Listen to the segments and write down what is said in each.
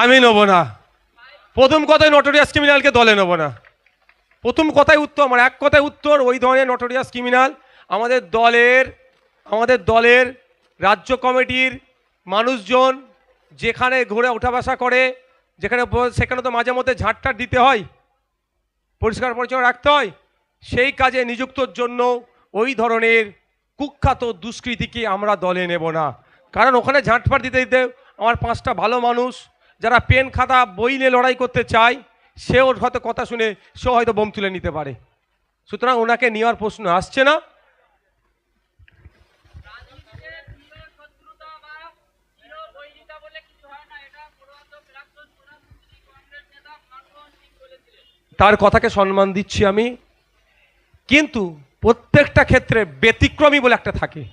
আমি নেব না। প্রথম কথায় নটোরিয়াস ক্রিমিনালকে দলে নেব না। প্রথম কথায় উত্তর আমার এক কথায় উত্তর, ওই ধরনের নটোরিয়াস ক্রিমিনাল আমাদের দলের আমাদের দলের রাজ্য কমিটির মানুষজন যেখানে ঘুরে ওঠা বসা করে, যেখানে সেখানে তো মাঝে মধ্যে ঝাঁটটাট দিতে হয়, পরিষ্কার পরিচ্ছন্ন রাখতে হয়, সেই কাজে নিযুক্তর জন্য ওই ধরনের কুখ্যাত দুষ্কৃতিকে আমরা দলে নেব না। কারণ ওখানে ঝাঁটপাট দিতে দিতে আমার পাঁচটা ভালো মানুষ যারা পেন খাতা, বই নিয়ে লড়াই করতে চায়, সেও হয়তো কথা শুনে, সেও হয়তো বোম তুলে নিতে পারে। সুতরাং ওনাকে নেওয়ার প্রশ্ন আসছে না। সিং তার কথাকে সম্মান দিচ্ছি আমি। কিন্তু প্রত্যেকটা ক্ষেত্রে ব্যতিক্রমী বলে একটা থাকে।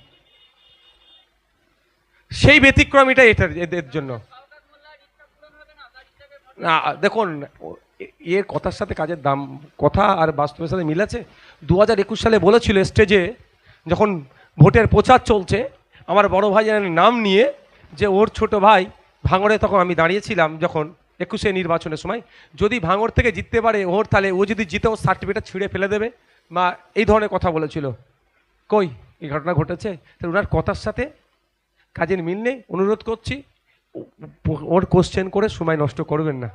সেই ব্যতিক্রমীটা এটার, এদের জন্য। না দেখুন এর কথার সাথে কাজের দাম, কথা আর বাস্তবের সাথে মিল আছে দু হাজার একুশ সালে বলেছিল স্টেজে, যখন ভোটের প্রচার চলছে, আমার বড় ভাইয়ের নাম নিয়ে, যে ওর ছোট ভাই ভাঙড়ে তখন আমি দাঁড়িয়েছিলাম যখন একুশে নির্বাচনের সময়, যদি ভাঙড় থেকে জিততে পারে ওর, তাহলে ও যদি জিতে, ওর সার্টিফিকেট ছিঁড়ে ফেলে দেবে, বা এই ধরনের কথা বলেছিল। কই, এই ঘটনা ঘটেছে? তাহলে ওনার কথার সাথে কাজের মিল নেই, অনুরোধ করছি ওর কোশ্চেন করে সময় নষ্ট করবেন না।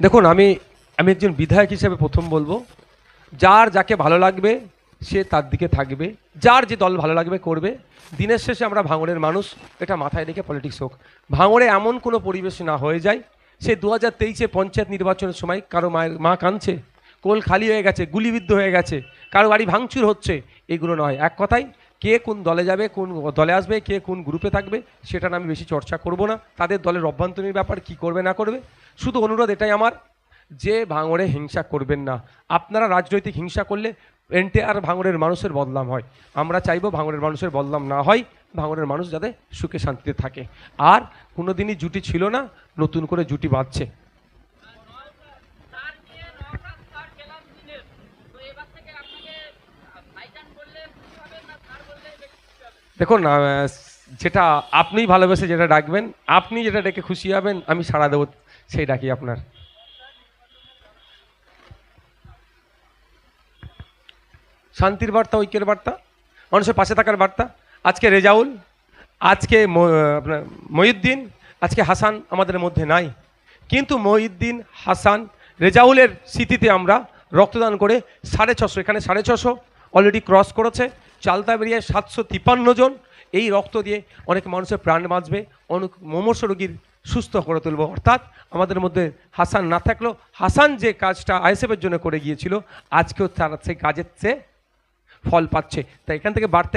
দেখুন, আমি আমি একজন বিধায়ক হিসেবে প্রথম বলব, যার যাকে ভালো লাগবে সে তার দিকে থাকবে, যার যে দল ভালো লাগবে করবে। দিনের শেষে আমরা ভাঙড়ের মানুষ, এটা মাথায় রেখে পলিটিক্স হোক। ভাঙড়ে এমন কোনো পরিবেশ না হয়ে যায়, সে দু হাজার তেইশে পঞ্চায়েত নির্বাচনের সময় কারও মায়ের মা কাঁদছে, কোল খালি হয়ে গেছে, গুলিবিদ্ধ হয়ে গেছে, কারও বাড়ি ভাঙচুর হচ্ছে, এগুলো নয়। এক কথাই কে কোন দলে যাবে, কোন দলে আসবে, কে কোন গ্রুপে থাকবে, সেটা আমি বেশি চর্চা করব না। তাদের দলের অভ্যন্তরীণ ব্যাপার কি করবে, না করবে, শুধু অনুরোধ এটাই আমার, যে ভাঙড়ে হিংসা করবেন না। আপনারা রাজনৈতিক হিংসা করলে এনটিআর ভাঙড়ের মানুষের বদনাম হয়। আমরা চাইব ভাঙড়ের মানুষের বদনাম না হয়, ভাঙড়ের মানুষ যাতে সুখে শান্তিতে থাকে। আর কোনোদিনই জুটি ছিল না, নতুন করে জুটি বাঁধছে। দেখুন যেটা আপনিই ভালোবেসে যেটা ডাকবেন, আপনি যেটা ডেকে খুশি হবেন, আমি সাড়া দেবো, সেই ডাকি আপনার। শান্তির বার্তা, ঐক্যের বার্তা, মানুষের পাশে থাকার বার্তা। আজকে রেজাউল, আজকে মহিউদ্দিন, আজকে হাসান আমাদের মধ্যে নাই। কিন্তু মহিউদ্দিন, হাসান, রেজাউলের স্মৃতিতে আমরা রক্তদান করে সাড়ে ছশো, এখানে সাড়ে ছশো অলরেডি ক্রস করেছে। চালতা বেরিয়ে সাতশো তিপ্পান্ন জন, এই রক্ত দিয়ে অনেক মানুষের প্রাণ বাঁচবে, অনেক মমর্ষ রোগীর সুস্থ করে তুলব। অর্থাৎ আমাদের মধ্যে হাসান না থাকলেও হাসান যে কাজটা আইএসএফের জন্য করে গিয়েছিল, আজকেও তারা সেই কাজের চেয়ে ফল পাচ্ছে। তাই এখান থেকে বার্তা